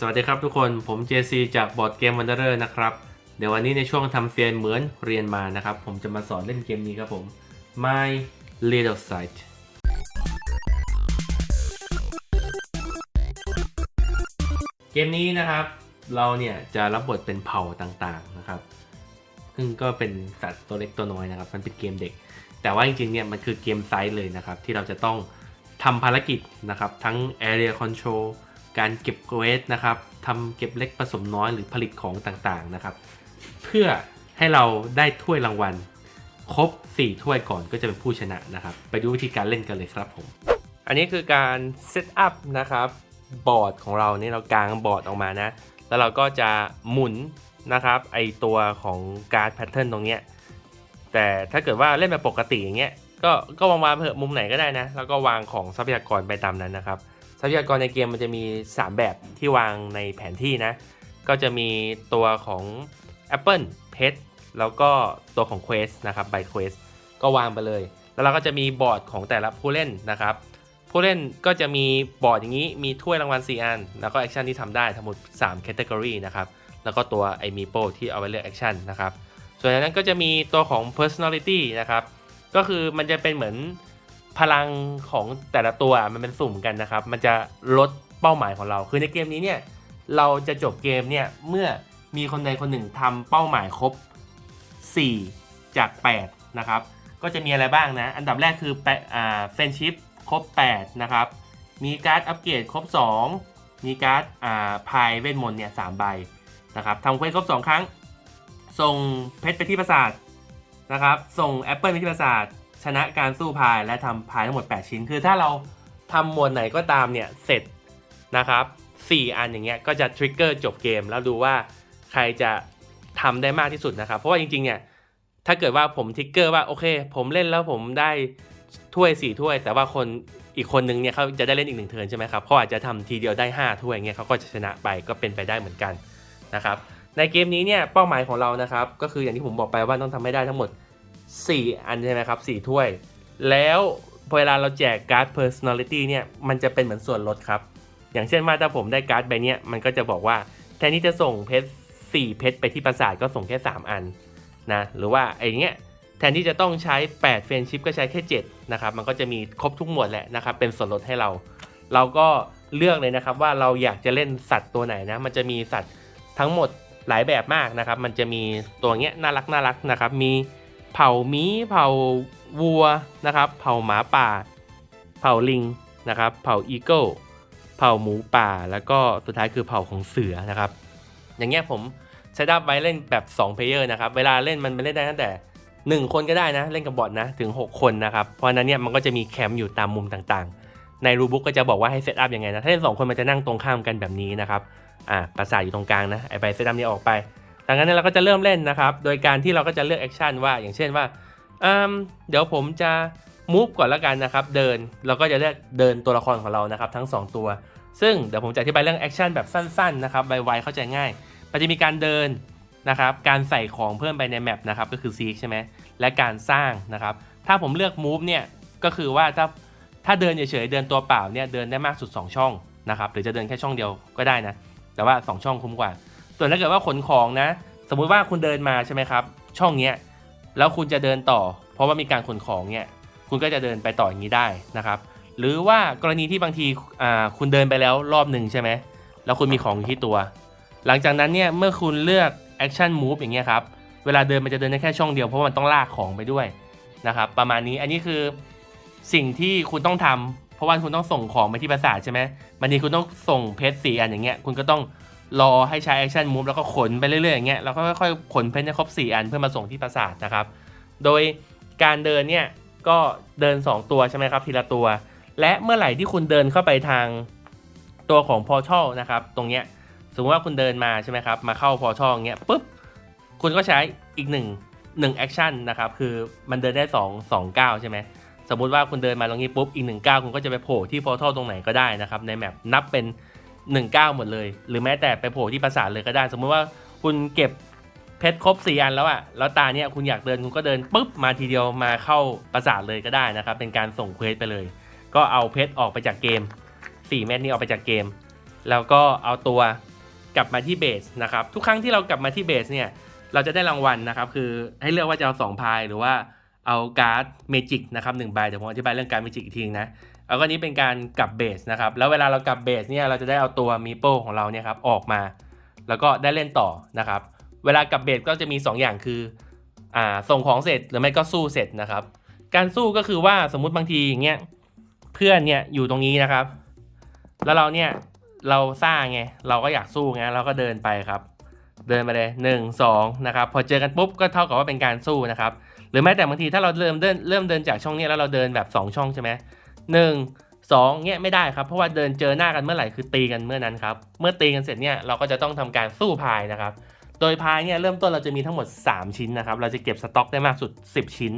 สวัสดีครับทุกคนผม JC จากบอร์ดเกมวันเดอร์นะครับ เดี๋ยววันนี้ในช่วงทำเซียนเหมือนเรียนมานะครับ ผมจะมาสอนเล่นเกมนี้ครับผม My Little Sight เกมนี้นะครับ เราเนี่ยจะรับบทเป็นเผ่าต่างๆนะครับ ซึ่งก็เป็นสัตว์ตัวเล็กตัวน้อยนะครับ มันเป็นเกมเด็ก แต่ว่าจริงๆเนี่ยมันคือเกมไซส์เลยนะครับ ที่เราจะต้องทำภารกิจนะครับ ทั้ง Area Control การเก็บเกรดนะครับทำเก็บเล็กผสมน้อยหรือผลิตของต่างๆนะครับ เพื่อให้เราได้ถ้วยรางวัล ครบ 4 ถ้วยก่อนก็จะเป็นผู้ชนะนะครับ ไปดูวิธีการเล่นกันเลยครับผม อันนี้คือการเซตอัพนะครับบอร์ดของเรานี่เรากางบอร์ดออกมานะ แล้วเราก็จะหมุนนะครับไอตัวของการ์ดแพทเทิร์นตรงเนี้ยแต่ถ้าเกิดว่าเล่นแบบปกติอย่างเงี้ยก็ก็วางวางๆเถอมุมไหนก็ได้นะ แล้วก็วางของทรัพยากรไปตามนั้นนะครับ ทรัพยากรในเกมมันจะมี 3 แบบที่วางในแผนที่นะ ก็จะมีตัวของ Apple เพชรแล้วก็ตัวของ Quest นะครับ by Quest ก็วางไปเลย แล้วเราก็จะมีบอร์ดของแต่ละผู้เล่นนะครับ ผู้เล่นก็จะมีบอร์ดอย่างนี้มีถ้วยรางวัล 4 อัน แล้วก็แอคชั่นที่ทำได้ทั้งหมด3 category นะครับแล้วก็ตัวไอมีโปที่เอาไว้เลือกแอคชั่นนะครับส่วนนั้นก็จะมีตัวของ personality นะครับก็คือมันจะเป็นเหมือน พลังของแต่ละตัวมันเป็นสุ่มกันนะครับ มันจะลดเป้าหมายของเรา คือในเกมนี้เนี่ยเราจะจบเกมเนี่ยเมื่อมีคนใดคนหนึ่งทำเป้าหมายครบ 4 จาก 8 นะครับ ก็จะมีอะไรบ้างนะ อันดับแรกคือแปอ่าเฟนชิพครบ 8 นะครับ มีการ์ดอัปเกรดครบ 2 มีการ์ดอ่าพายเวทมนต์เนี่ยสามใบนะครับทำเควสครบ 2 ครั้ง ส่งเพชรไปที่ปราสาทนะครับ ส่งแอปเปิลไปที่ปราสาท ชนะการสู้พายและทำพายทั้งหมด 8 ชิ้น คือถ้าเราทำหมวดไหนก็ตามเนี่ยเสร็จนะครับ 4 อันอย่างเงี้ยก็จะทริกเกอร์จบเกม แล้วดูว่าใครจะทำได้มากที่สุดนะครับ เพราะว่าจริงๆเนี่ยถ้าเกิดว่าผมทริกเกอร์ว่าโอเค ผมเล่นแล้วผมได้ถ้วย 4 ถ้วย แต่ว่าคนอีกคนนึงเนี่ยเขาจะได้เล่นอีกหนึ่งเทิร์นใช่ไหมครับเขาอาจจะทำทีเดียวได้ 5 ถ้วยเงี้ยเขาก็จะชนะไปก็เป็นไปได้เหมือนกันนะครับในเกมนี้เนี่ยเป้าหมายของเรานะครับก็คืออย่างที่ผมบอกไปว่าต้องทำให้ได้ทั้งหมด 4 อันใช่ไหมครับ 4 ถ้วย แล้วเวลาเราแจกการ์ด personality เนี่ย มันจะเป็นเหมือนส่วนลดครับ อย่างเช่นว่าถ้าผมได้การ์ดใบเนี้ยมันก็จะบอกว่า แทนที่จะส่งเพชร4เพชรไปที่ปราสาทก็ส่งแค่ 3 อันนะ หรือว่าไอ้เนี้ยแทนที่จะต้องใช้ 8 เฟรนชิพก็ใช้แค่ 7 นะครับ มันก็จะมีครบทุกหมวดแหละนะครับ เป็นส่วนลดให้เรา เราก็เลือกเลยนะครับว่าเราอยากจะเล่นสัตว์ตัวไหนนะ มันจะมีสัตว์ทั้งหมดหลายแบบมากนะครับ มันจะมีตัวเงี้ยน่ารักน่ารักนะครับ มี เผ่าหมีเผ่าวัวนะครับเผ่าหมาป่า เผ่าลิงนะครับ เผ่าอีเกิลเผ่าหมูป่า แล้วก็สุดท้ายคือเผ่าของเสือนะครับ อย่างเงี้ยผมเซตอัพไว้เล่นแบบ2เพลเยอร์นะครับ เวลาเล่นมันเล่นได้ตั้งแต่ 1 คนก็ได้นะ เล่นกับบอทนะถึง 6 คนนะครับ เพราะนั้นเนี่ยมันก็จะมีแคมป์อยู่ตามมุมต่างๆ ในรูบุ๊กก็จะบอกว่าให้เซตอัพยังไงนะ ถ้าเล่น2คนมันจะนั่งตรงข้ามกันแบบนี้นะครับ อ่าปราสาทอยู่ตรงกลางนะ ไอใบเซตอัพนี้ออกไป ดังนั้นเนยเราก็จะเริ่มเล่นนะครับ โดยการที่เราก็จะเลือกแอคชั่นว่า อย่างเช่นว่าเดี๋ยวผมจะมูฟก่อนล้วกันนะครับ เดิน เราก็จะเลือกเดินตัวละครของเรานะครับ ทั้ง 2 ตัว ซึ่งเดี๋ยวผมจะอธิบายเรื่องแอคชั่นแบบสั้นๆนะครับ ไวๆเข้าใจง่าย มันจะมีการเดินนะครับ การใส่ของเพิ่มไปในแมปนะครับ ก็คือซีกใช่ไหม และการสร้างนะครับ ถ้าผมเลือก move เนี่ย ก็คือว่าถ้าถ้าเดินเฉยๆ เดินตัวเปล่าเนี่ย เดินได้มากสุด 2 ช่องนะครับ หรือจะเดินแค่ช่องเดียวก็ได้นะ แต่ว่า 2 ช่องคุ้มกว่า ส่วนถ้าเกิดว่าขนของนะ สมมุติว่าคุณเดินมาใช่ไหมครับ ช่องเนี้ยแล้วคุณจะเดินต่อ เพราะว่ามีการขนของเนี่ยคุณก็จะเดินไปต่ออย่างนี้ได้นะครับ หรือว่ากรณีที่บางทีอ่าคุณเดินไปแล้วรอบหนึ่งใช่ไหมแล้วคุณมีของอยู่ที่ตัว หลังจากนั้นเนี่ยเมื่อคุณเลือก action move อย่างเงี้ยครับเวลาเดินมันจะเดินได้แค่ช่องเดียวเพราะมันต้องลากของไปด้วยนะครับประมาณนี้อันนี้คือสิ่งที่คุณต้องทำเพราะว่าคุณต้องส่งของไปที่ปราสาทใช่ไหมบางทีคุณต้องส่งเพชรสี่อันอย่างเงี้ยคุณก็ต้อง รอให้ใช้ action move แล้วก็ขนไปเรื่อยๆอย่างเงี้ยแล้วก็ค่อยๆขนเพชรให้ครบ 4 อันเพื่อมาส่งที่ปราสาทนะครับ โดยการเดินเนี่ยก็เดิน 2 ตัวใช่ไหมครับทีละตัว และเมื่อไหร่ที่คุณเดินเข้าไปทางตัวของ portal นะครับ ตรงเนี้ยสมมติว่าคุณเดินมาใช่ไหมครับมาเข้า portal อย่างเงี้ยปุ๊บคุณก็ใช้อีกหนึ่งหนึ่งแอคชั่นนะครับคือมันเดินได้2 2ก้าวใช่ไหมสมมุติว่าคุณเดินมาตรงนี้ปุ๊บอีกหนึ่งก้าวคุณก็จะไปโผล่ที่พอทัลตรงไหนก็ได้นะครับในแมปนับเป็น 1ก้าหมดเลย หรือแม้แต่ไปโผล่ที่ปราสาทเลยก็ได้ สมมติว่าคุณเก็บเพชรครบ4อันแล้วอะแล้วตาเนี้ยคุณอยากเดินคุณก็เดินปุ๊บมาทีเดียวมาเข้าปราสาทเลยก็ได้นะครับ เป็นการส่งเควสไปเลย ก็เอาเพชรออกไปจากเกม 4 เม็ดนี้ออกไปจากเกม แล้วก็เอาตัวกลับมาที่เบสนะครับ ทุกครั้งที่เรากลับมาที่เบสเนี่ยเราจะได้รางวัลนะครับคือให้เลือกว่าจะเอาสองพายหรือว่าเอาการ์ดเมจิกนะครับหนึ่งใบเดี๋ยวผมอธิบายเรื่องการเมจิกอีกทีนึงนะ แล้วก็นี้เป็นการกลับเบสนะครับ แล้วเวลาเรากลับเบสเนี่ยเราจะได้เอาตัวมีโป้ของเราเนี่ยครับออกมา แล้วก็ได้เล่นต่อนะครับ เวลากลับเบสก็จะมี 2ออย่างคืออ่าส่งของเสร็จหรือไม่ก็สู้เสร็จนะครับ การสู้ก็คือว่าสมมุติบางทีอย่างเงี้ยเพื่อนเนี่ยอยู่ตรงนี้นะครับ แล้วเราเนี่ยเราซ่าไงเราก็อยากสู้ไงเราก็เดินไปครับ เดินไปเลยหนึ่งสองนะครับพอเจอกันปุ๊บก็เท่ากับว่าเป็นการสู้นะครับ หรือแม้แต่บางทีถ้าเราเริ่มเดินเริ่มเดินจากช่องนี้แล้วเราเดินแบบ 2 ช่องใช่ไหม หนึ่งสองเงี้ยไม่ได้ครับเพราะว่าเดินเจอหน้ากันเมื่อไหร่คือตีกันเมื่อนั้นครับเมื่อตีกันเสร็จเนี่ยเราก็จะต้องทำการสู้พายนะครับ โดยพายเนี่ยเริ่มต้นเราจะมีทั้งหมด 3 ชิ้นนะครับ เราจะเก็บสต็อกได้มากสุด 10 ชิ้น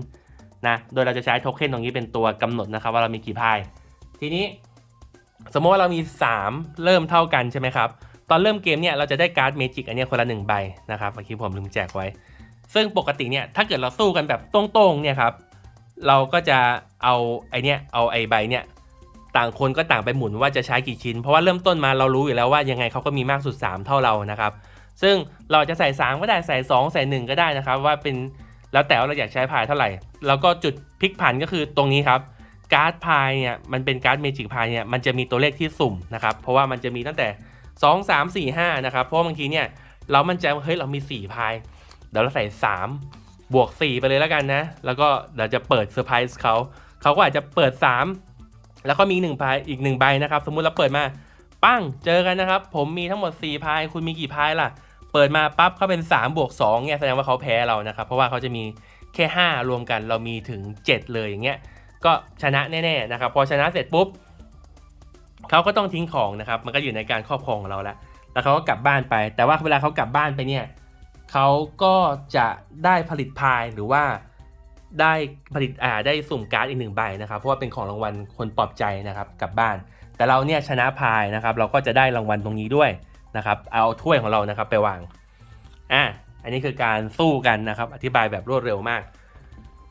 นะโดยเราจะใช้โทเค็นตรงนี้เป็นตัวกำหนดนะครับ ว่าเรามีกี่พาย ทีนี้ สมมติว่าเรามี 3 เริ่มเท่ากันใช่ไหมครับตอนเริ่มเกมเนี่ยเราจะได้การ์ดเมจิกอันเนี้ยคนละ1ใบนะครับเมื่อกี้ผมลืมแจกไว้ ซึ่งปกติเนี่ยถ้าเกิดเราสู้กันแบบตรงๆเนี่ยครับ เราก็จะเอาไอเนี้ยเอาไอใบเนี่ยต่างคนก็ต่างไปหมุนว่าจะใช้กี่ชิ้น เพราะว่าเริ่มต้นมาเรารู้อยู่แล้วว่ายังไงเขาก็มีมากสุด 3 เท่าเรานะครับ ซึ่งเราจะใส่ 3 ก็ได้ใส่ 2 ใส่ 1 ก็ได้นะครับ ว่าเป็นแล้วแต่ว่าเราอยากใช้พายเท่าไหร่ แล้วก็จุดพลิกผันก็คือตรงนี้ครับการ์ดพายเนี่ยมันเป็นการ์ดเมจิกพายเนี่ยมันจะมีตัวเลขที่สุ่มนะครับ เพราะว่ามันจะมีตั้งแต่ 2 3 4 5นะครับเพราะบางทีเนี่ยเรามั่นใจว่าเฮ้ยเรามี4พายเดี๋ยวเราใส่ 3 บวก 4 ไปเลยแล้วกันนะ แล้วก็เราจะเปิดเซอร์ไพรส์เขาเขาก็อาจจะเปิด 3 แล้วก็มี1พายอีก1ใบนะครับ สมมุติเราเปิดมาปั้งเจอกันนะครับ ผมมีทั้งหมด4พายคุณมีกี่พายล่ะ เปิดมาปั๊บเขาเป็น3บวก2เนี่ยแสดงว่าเขาแพ้เรานะครับ เพราะว่าเขาจะมีแค่ 5 รวมกันเรามีถึง 7 เลยอย่างเงี้ยก็ชนะแน่ๆนะครับพอชนะเสร็จปุ๊บเขาก็ต้องทิ้งของนะครับ มันก็อยู่ในการครอบครองของเราแล้ว แล้วเขาก็กลับบ้านไป แต่ว่าเวลาเขากลับบ้านไปเนี่ย เขาก็จะได้ผลิตพายหรือว่าได้ผลิตอ่าได้สุ่มการ์ดอีกหนึ่งใบนะครับ เพราะว่าเป็นของรางวัลคนปลอบใจนะครับกลับบ้าน แต่เราเนี่ยชนะพายนะครับ เราก็จะได้รางวัลตรงนี้ด้วยนะครับ เอาถ้วยของเรานะครับไปวางอะอันนี้คือการสู้กันนะครับ อธิบายแบบรวดเร็วมาก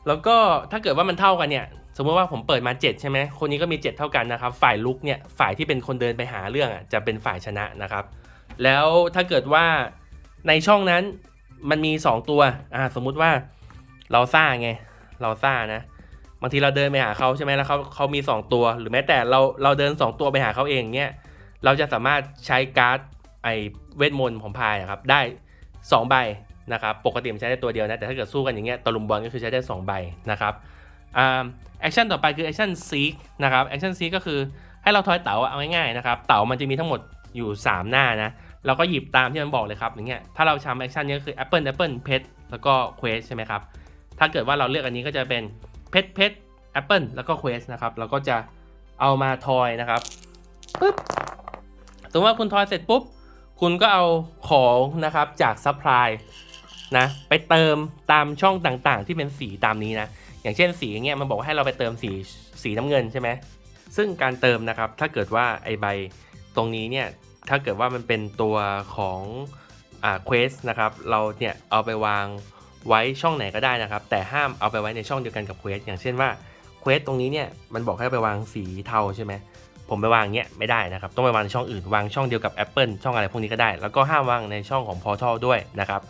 แล้วก็ถ้าเกิดว่ามันเท่ากันเนี่ย สมมติว่าผมเปิดมา 7 ใช่ไหมคนนี้ก็มี 7 เท่ากันนะครับ ฝ่ายลุกเนี่ยฝ่ายที่เป็นคนเดินไปหาเรื่องอะจะเป็นฝ่ายชนะนะครับ แล้วถ้าเกิดว่าในช่องนั้น มันมี 2 ตัวอ่าสมมุติว่าเราซ่าไง เราซ่านะบางทีเราเดินไปหาเขาใช่ไหมแล้วเขาเขามี 2 ตัว หรือแม้แต่เราเราเดิน 2 ตัวไปหาเขาเองเนี่ยเราจะสามารถใช้การ์ดไอเวทมนต์ของพายอะครับได้ 2 ใบนะครับปกติมันใช้ได้ตัวเดียวนะแต่ถ้าเกิดสู้กันอย่างเงี้ยตะลุมบอลก็คือใช้ได้ 2 ใบนะครับอ่าแอคชั่นต่อไปคือแอคชั่นซีกนะครับแอคชั่นซีกก็คือให้เราทอยเต๋าเอาง่ายๆนะครับเต๋ามันจะมีทั้งหมดอยู่ 3 หน้านะ เราก็หยิบตามที่มันบอกเลยครับอย่างเงี้ยถ้าเราทำแอคชั่นนี้ก็คือ Apple Apple เพชรแล้วก็ Quest ใช่ไหมครับ ถ้าเกิดว่าเราเลือกอันนี้ก็จะเป็นเพชรเพชร Apple แล้วก็ Quest นะครับ เราก็จะเอามาทอยนะครับปึ๊บสมมติว่าคุณทอยเสร็จปุ๊บ คุณก็เอาของนะครับจากซัพพลายนะไปเติมตามช่องต่างๆ ที่เป็นสีตามนี้นะ อย่างเช่นสีอย่างเงี้ยมันบอกให้เราไปเติมสีสีน้ำเงินใช่ไหมซึ่งการเติมนะครับ ถ้าเกิดว่าไอใบตรงนี้เนี่ย ถ้าเกิดว่ามันเป็นตัวของอ่าเควสนะครับ เราเนี่ยเอาไปวางไว้ช่องไหนก็ได้นะครับ แต่ห้ามเอาไปไว้ในช่องเดียวกันกับเควสอย่างเช่นว่าเควสตรงนี้เนี่ยมันบอกให้ไปวางสีเทาใช่ไหมผมไปวางเงี้ยไม่ได้นะครับ ต้องไปวางในช่องอื่นวางช่องเดียวกับ Apple ช่องอะไรพวกนี้ก็ได้ แล้วก็ห้ามวางในช่องของ Portal ด้วยนะครับ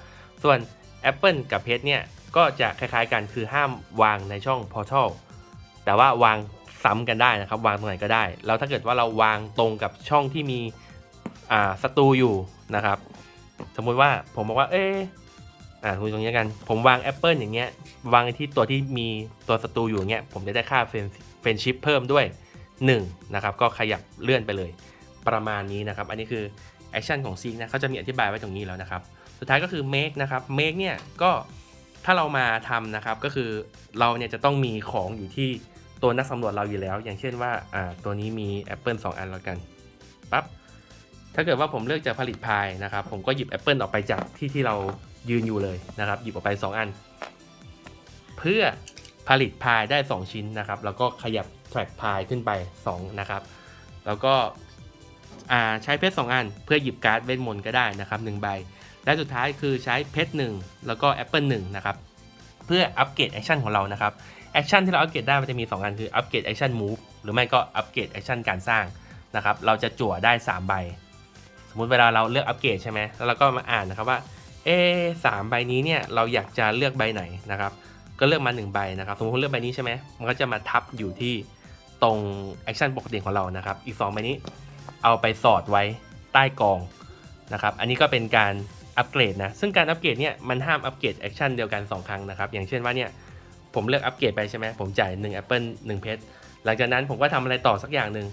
ส่วน Apple กับเพชรเนี่ยก็จะคล้ายๆกันคือห้ามวางในช่อง Portal แต่ว่าวางซ้ำกันได้นะครับ วางตรงไหนก็ได้ แล้วถ้าเกิดว่าเราวางตรงกับช่องที่มี อ่าศัตรูอยู่นะครับ สมมุติว่าผมบอกว่า เอ๊ะอ่าคุยตรงนี้กัน ผมวาง Apple อย่างเงี้ย วางที่ตัวที่มีตัวศัตรูอยู่เงี้ย ผมจะได้ค่าเฟนเฟนชิพเพิ่มด้วย 1 นะครับ ก็ขยับเลื่อนไปเลย ประมาณนี้นะครับ อันนี้คือแอคชั่นของซีกนะเขาจะมีอธิบายไว้ตรงนี้แล้วนะครับ สุดท้ายก็คือ make นะครับ make เนี่ยก็ถ้าเรามาทำนะครับ ก็คือเราเนี่ยจะต้องมีของอยู่ที่ตัวนักสำรวจเราอยู่แล้ว อย่างเช่นว่าอ่าตัวนี้มี Apple 2 อันแล้วกันปั๊บ ถ้าเกิดว่าผมเลือกจะผลิตพายนะครับ ผมก็หยิบ Apple ออกไปจากที่ที่เรายืนอยู่เลยนะครับ หยิบออกไป 2 อัน เพื่อผลิตพายได้ 2 ชิ้นนะครับ แล้วก็ขยับ track พายขึ้นไป 2 นะครับ แล้วก็ใช้เพชร2อัน เพื่อหยิบการ์ดเวทมนต์ก็ได้นะครับ1ใบ และสุดท้ายคือใช้เพชร1แล้วก็ Apple 1นะครับ เพื่ออัปเกรดแอคชั่นของเรานะครับแอคชั่นที่เราอัปเกรดได้มันจะมี 2 อันคืออัปเกรดแอคชั่นมูฟหรือไม่ก็อัปเกรดแอคชั่นการสร้างนะครับ เราจะจั่วได้ 3 ใบ มติเวลาเราเลือกอัปเกรดใช่ไหมแล้วเราก็มาอ่านนะครับว่าเอสามใบนี้เนี่ยเราอยากจะเลือกใบไหนนะครับ ก็เลือกมา1ใบนะครับ สมมติเลือกใบนี้ใช่ไหมมันก็จะมาทับอยู่ที่ตรงแอคชั่นปกติของเรานะครับ อีก2ใบนี้เอาไปสอดไว้ใต้กองนะครับ อันนี้ก็เป็นการอัปเกรดนะ ซึ่งการอัปเกรดเนี่ยมันห้ามอัปเกรดแอคชั่นเดียวกัน 2 ครั้งนะครับ อย่างเช่นว่าเนี่ยผมเลือกอัปเกรดไปใช่ไหมผมจ่าย1 Apple 1เพชรหลังจากนั้นผมก็ทำอะไรต่อสักอย่างหนึ่ง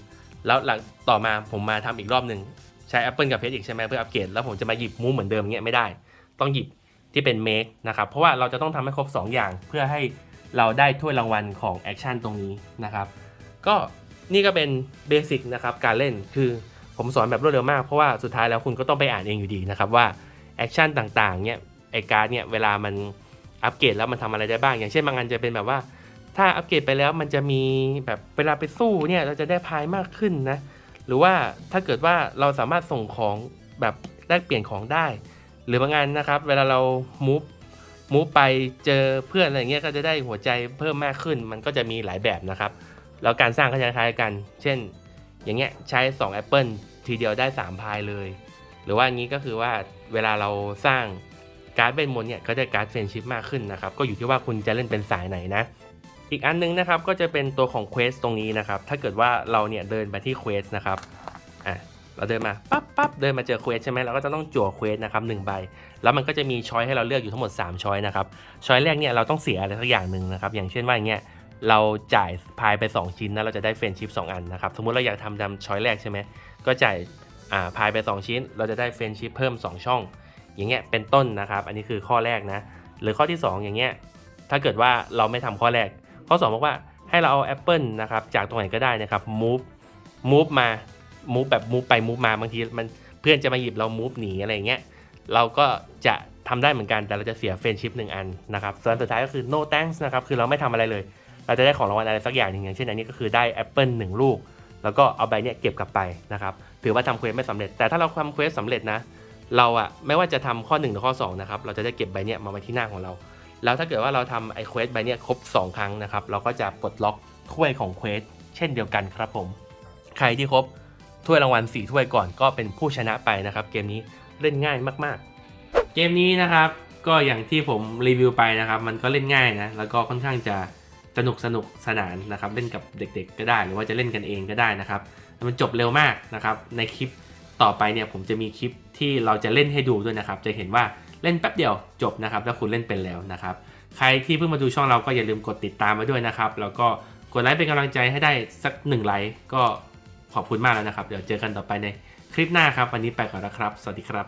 แล้วหลังต่อมาผมมาทำอีกรอบหนึ่ง ใช้ Apple กับเพชรอีกใช่ไหมเพื่ออัปเกรดแล้วผมจะมาหยิบมูเหมือนเดิมเงี้ยไม่ได้ ต้องหยิบที่เป็น make นะครับเพราะว่าเราจะต้องทำให้ครบ 2 อย่างเพื่อให้เราได้ถ้วยรางวัลของแอคชั่นตรงนี้นะครับก็นี่ก็เป็นเบสิกนะครับการเล่นคือผมสอนแบบรวดเร็วมากเพราะว่าสุดท้ายแล้วคุณก็ต้องไปอ่านเองอยู่ดีนะครับว่าแอคชั่นต่างๆเนี่ยไอการ์ดเนี่ยเวลามันอัปเกรดแล้วมันทำอะไรได้บ้าง อย่างเช่นบางอันจะเป็นแบบว่า ถ้าอัปเกรดไปแล้วมันจะมีแบบเวลาไปสู้เนี่ยเราจะได้พายมากขึ้นนะ หรือว่าถ้าเกิดว่าเราสามารถส่งของแบบแลกเปลี่ยนของได้ หรือบางงานนะครับ เวลาเรามูฟมูฟไปเจอเพื่อนอะไรเงี้ยก็จะได้หัวใจเพิ่มมากขึ้น มันก็จะมีหลายแบบนะครับ แล้วการสร้างก็จะคล้ายกัน เช่น อย่างเงี้ยใช้2แอปเปิลทีเดียวได้ 3 พายเลย หรือว่างี้ก็คือว่าเวลาเราสร้างการ์ดเวทมนต์เนี่ยก็จะการ์ดเฟรนชิพมากขึ้นนะครับ ก็อยู่ที่ว่าคุณจะเล่นเป็นสายไหนนะ อีกอันนึงนะครับก็จะเป็นตัวของเควสตรงนี้นะครับ ถ้าเกิดว่าเราเนี่ยเดินไปที่เควสนะครับอะเราเดินมาปั๊บปั๊บเดินมาเจอเควสใช่ไหมเราก็จะต้องจั่วเควสนะครับหนึ่งใบ แล้วมันก็จะมีช้อยให้เราเลือกอยู่ทั้งหมด 3 ช้อยนะครับช้อยแรกเนี่ยเราต้องเสียอะไรสักอย่างหนึ่งนะครับ อย่างเช่นว่าอย่างเงี้ยเราจ่ายพายไป 2 ชิ้นนะเราจะได้เฟรนชิพ2อันนะครับสมมุติเราอยากทำตามช้อยแรกใช่ไหมก็จ่ายอ่าพายไป 2 ชิ้น เราจะได้เฟรนชิพเพิ่ม 2 ช่อง อย่างเงี้ยเป็นต้นนะครับ อันนี้คือข้อแรกนะหรือข้อที่ 2 อย่างเงี้ยถ้าเกิดว่าเราไม่ทำข้อแรก ข้อ 2 บอกว่าให้เราเอาแอปเปิลนะครับจากตรงไหนก็ได้นะครับ move move มา move แบบ move ไป move มาบางทีมันเพื่อนจะมาหยิบเรา move หนีอะไรอย่างเงี้ยเราก็จะทำได้เหมือนกันแต่เราจะเสียเฟรนชิพหนึ่งอันนะครับส่วนสุดท้ายก็คือ no thanks นะครับคือเราไม่ทำอะไรเลย เราจะได้ของรางวัลอะไรสักอย่างหนึ่งอย่างเช่นอันนี้ก็คือได้แอปเปิลหนึ่งลูก แล้วก็เอาใบเนี้ยเก็บกลับไปนะครับถือว่าทำเควสไม่สำเร็จ แต่ถ้าเราทำเควสสำเร็จนะเราอะไม่ว่าจะทำข้อ1หรือข้อ2นะครับเราจะได้เก็บใบเนี้ยมาไว้ที่หน้าของเรา แล้วถ้าเกิดว่าเราทำไอเควสใบเนี้ยครบ 2 ครั้งนะครับ เราก็จะปลดล็อกถ้วยของเควสเช่นเดียวกันครับผม ใครที่ครบถ้วยรางวัล 4 ถ้วยก่อนก็เป็นผู้ชนะไปนะครับ เกมนี้เล่นง่ายมากๆ เกมนี้นะครับก็อย่างที่ผมรีวิวไปนะครับ มันก็เล่นง่ายนะแล้วก็ค่อนข้างจะสนุกสนุกสนานนะครับ เล่นกับเด็กๆ ก็ได้ หรือว่าจะเล่นกันเองก็ได้นะครับมันจบเร็วมากนะครับ ในคลิปต่อไปเนี่ยผมจะมีคลิปที่เราจะเล่นให้ดูด้วยนะครับ จะเห็นว่า เล่นแป๊บเดียวจบนะครับแล้วคุณเล่นเป็นแล้วนะครับใครที่เพิ่งมาดูช่องเราก็อย่าลืมกดติดตามมาด้วยนะครับแล้วก็กดไลค์เป็นกำลังใจให้ได้สักหนึ่งไลค์ก็ขอบคุณมากแล้วนะครับเดี๋ยวเจอกันต่อไปในคลิปหน้าครับวันนี้ไปก่อนแล้วครับ สวัสดีครับ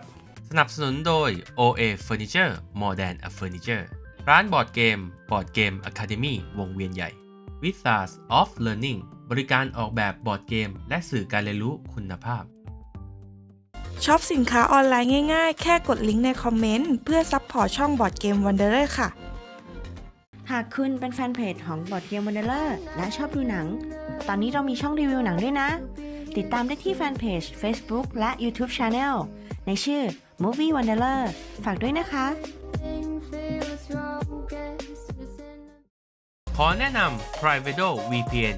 สนับสนุนโดย OA Furniture More Than a Furniture ร้านบอร์ดเกมบอร์ดเกม Academy วงเวียนใหญ่ w i z a r d of Learning บริการออกแบบบอร์ดเกม และสื่อการเรียนรู้คุณภาพ ช็อปสินค้าออนไลน์ง่ายๆ แค่กดลิงก์ในคอมเมนต์เพื่อซัพพอร์ตช่องบอร์ดเกมวันเดอร์ค่ะ หากคุณเป็นแฟนเพจของบอดเกมวันเดอร์และชอบดูหนัง ตอนนี้เรามีช่องรีวิวหนังด้วยนะ ติดตามได้ที่แฟนเพจ Facebook และ YouTube Channel ในชื่อ Movie Wanderer ฝากด้วยนะคะ ขอแนะนำ Privato VPN